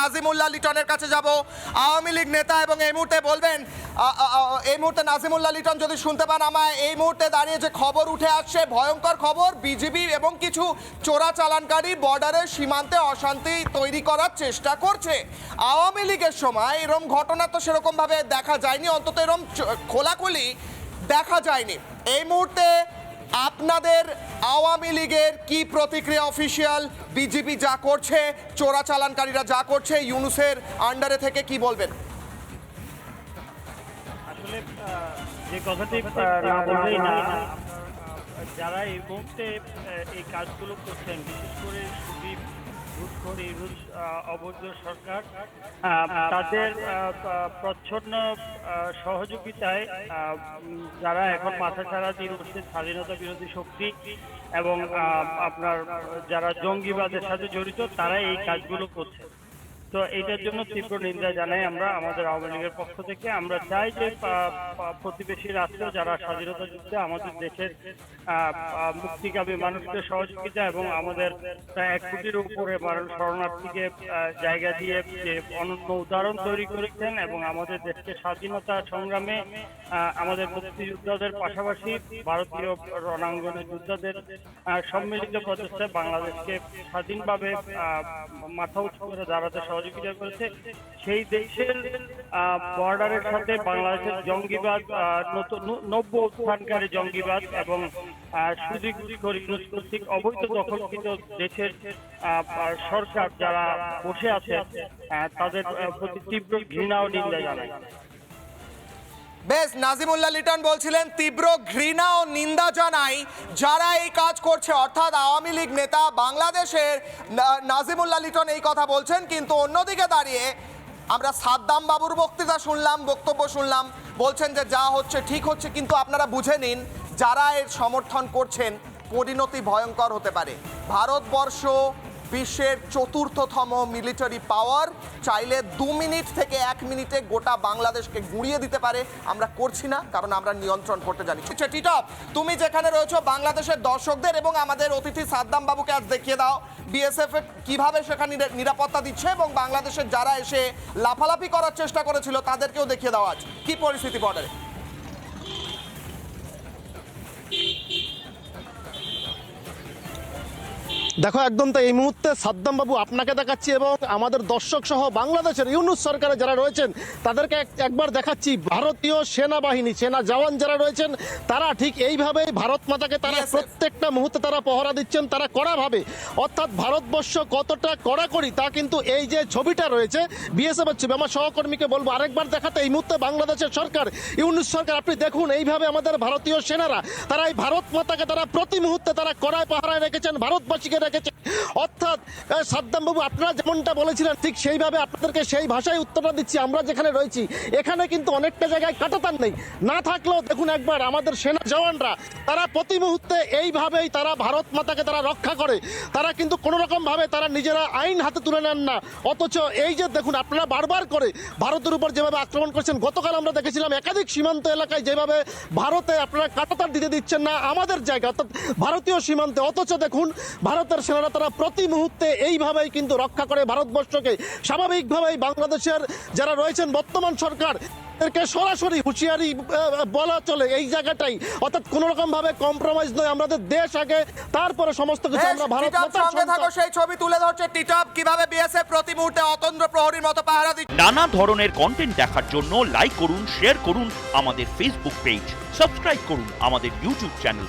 নাজিমুল্লাহ লিটনের কাছে যাব। আওয়ামী লীগ নেতা এবং এই মুহূর্তে বলবেন এই মুহূর্তে নাজিমুল্লাহ লিটন যদি শুনতে পান আমায়, এই মুহূর্তে দাঁড়িয়ে যে খবর উঠে আসছে, ভয়ঙ্কর খবর, বিজিবি এবং কিছু চোরাচালানকারী বর্ডারের সীমান্তে অশান্তি তৈরি করার চেষ্টা করছে। আওয়ামী লীগের সময় এরম ঘটনা তো সেরকমভাবে দেখা যায়নি, অন্তত এরম খোলাখুলি দেখা যায়নি। এই মুহূর্তে আপনাদের আওয়ামী লীগের কি প্রতিক্রিয়া অফিসিয়াল? বিজেপি যা করছে চোরাচালানকারীরা যা করছে ইউনুসের আন্ডারে থেকে কি বলবেন? আসলে যে কথাটি না বললেই না যারা এই মুহূর্তে এই কাজগুলো করছেন বিশেষ করে সুদীপ রুশ অবৈধ সরকার তাদের প্রচ্ছন্ন সহযোগিতায় যারা এখন মাথা ছাড়া দিন উঠছে স্বাধীনতা বিরোধী শক্তি এবং আপনার যারা জঙ্গিবাদের সাথে জড়িত তারা এই কাজগুলো করছে। তো এইটার জন্য তীব্র নিন্দা জানাই আমরা, আমাদের আওয়ামী লীগের পক্ষ থেকে। আমরা চাই যে প্রতিবেশী রাষ্ট্র যারা স্বাধীনতা যুদ্ধে আমাদের দেশের মুক্তিকামী মানুষকে সহযোগিতা এবং আমাদের এক কোটির উপরে শরণার্থীকে জায়গা দিয়ে যে অনন্য উদাহরণ তৈরি করেছেন এবং আমাদের দেশকে স্বাধীনতা সংগ্রামে আমাদের মুক্তিযোদ্ধাদের পাশাপাশি ভারতীয় রণাঙ্গনের যোদ্ধাদের সম্মিলিত প্রচেষ্টায় বাংলাদেশকে স্বাধীনভাবে মাথা উঁচু করে দাঁড়াতে করেছে। সেই দেশের বর্ডারের সাথে বাংলাদেশের জঙ্গিবাদ নতুন নব্য উত্থানকারী জঙ্গিবাদ এবং সুদীর্ঘ অবৈধ দখলকৃত দেশের সরকার যারা বসে আছে তাদের প্রতি তীব্র ঘৃণা ও নিন্দা জানায়। বেশ, নাজিমুল্লাহ লিটন বলছিলেন, তীব্র ঘৃণা ও নিন্দা জানাই যারা এই কাজ করছে। অর্থাৎ আওয়ামী লীগ নেতা বাংলাদেশের নাজিমুল্লাহ লিটন এই কথা বলছেন, কিন্তু অন্যদিকে দাঁড়িয়ে আমরা সাদ্দাম বাবুর বক্তৃতা শুনলাম, বক্তব্য শুনলাম। বলছেন যে, যা হচ্ছে ঠিক হচ্ছে, কিন্তু আপনারা বুঝে নিন যারা এর সমর্থন করছেন, পরিণতি ভয়ঙ্কর হতে পারে। ভারতবর্ষ বিশ্বের চতুর্থতম মিলিটারি পাওয়ার চাইলে দু মিনিট থেকে এক মিনিটে গোটা বাংলাদেশকে গুঁড়িয়ে দিতে পারে। আমরা করছি না কারণ আমরা নিয়ন্ত্রণ করতে জানি। আচ্ছা, টিটপ তুমি যেখানে রয়েছো বাংলাদেশের দর্শকদের এবং আমাদের অতিথি সাদ্দাম বাবুকে আজ দেখিয়ে দাও। বিএসএফ কীভাবে সেখানে নিরাপত্তা দিচ্ছে এবং বাংলাদেশের যারা এসে লাফালাফি করার চেষ্টা করেছিল তাদেরকেও দেখিয়ে দাও আজ। কি পরিস্থিতি বর্ডারে? দেখো একদম তো এই মুহূর্তে সাদ্দাম বাবু আপনাকে দেখাচ্ছি এবং আমাদের দর্শক সহ বাংলাদেশের ইউনুস সরকারে যারা রয়েছেন তাদেরকে এক- একবার দেখাচ্ছি। ভারতীয় সেনাবাহিনী সেনা জওয়ান যারা রয়েছেন তারা ঠিক এইভাবেই ভারত মাতাকে তারা প্রত্যেকটা মুহূর্তে তারা পহরা দিচ্ছেন তারা কড়াভাবে। অর্থাৎ ভারতবর্ষ কতটা কড়াকড়ি তা কিন্তু এই যে ছবিটা রয়েছে বিএসএফ ছবি। আমার সহকর্মীকে বলব আরেকবার দেখাতে এই মুহূর্তে বাংলাদেশের সরকার ইউনুস সরকার। আপনি দেখুন এইভাবে আমাদের ভারতীয় সেনারা তারা এই ভারত মাতাকে তারা প্রতি মুহূর্তে তারা কড়ায় পাহারায় রেখেছেন ভারতবাসীকে রেখেছেন অর্থাৎ সাদ্দাম বাবু আপনারা যেমনটা বলেছিলেন, ঠিক সেইভাবে আপনাদেরকে সেই ভাষায় উত্তরটা দিচ্ছি, আমরা যেখানে রয়েছি, এখানে কিন্তু অনেকটা জায়গায় কাটাতার নেই। না থাকলেও দেখুন একবার, আমাদের সেনা জওয়ানরা, তারা প্রতি মুহূর্তে এইভাবেই তারা ভারত মাতাকে তারা রক্ষা করে। তারা কিন্তু কোনো রকম ভাবে তারা নিজেরা আইন হাতে তুলে নেন না। অথচ এই যে দেখুন, আপনারা বারবার করে ভারতের উপর যেভাবে আক্রমণ করছেন, গতকাল আমরা দেখেছিলাম একাধিক সীমান্ত এলাকায় যেভাবে ভারতে আপনারা কাটাতার দিতে দিচ্ছেন না আমাদের জায়গা, অর্থাৎ ভারতীয় সীমান্তে। অথচ দেখুন ভারতের সেনারা তারা প্রতি মুহূর্তে এইভাবেই কিন্তু রক্ষা করে ভারতবর্ষকে। স্বাভাবিকভাবেই বাংলাদেশের যারা রয়েছেন বর্তমান সরকার এদেরকে সরাসরি হুঁশিয়ারি বলা চলে এই জায়গাটাই। অর্থাৎ কোন রকম ভাবে কম্প্রোমাইজ নয় আমাদের দেশ আগে তারপরে সমস্ত কিছু আমরা ভারত সঙ্গে থাকো সেই ছবি তুলে ধরছে টিটপ। কীভাবে বিএসএফ প্রতি মুহূর্তে অতন্দ্র প্রহরীর মতো পাহারা দিচ্ছে। নানা ধরনের কন্টেন্ট দেখার জন্য লাইক করুন শেয়ার করুন আমাদের ফেসবুক পেজ সাবস্ক্রাইব করুন আমাদের ইউটিউব চ্যানেল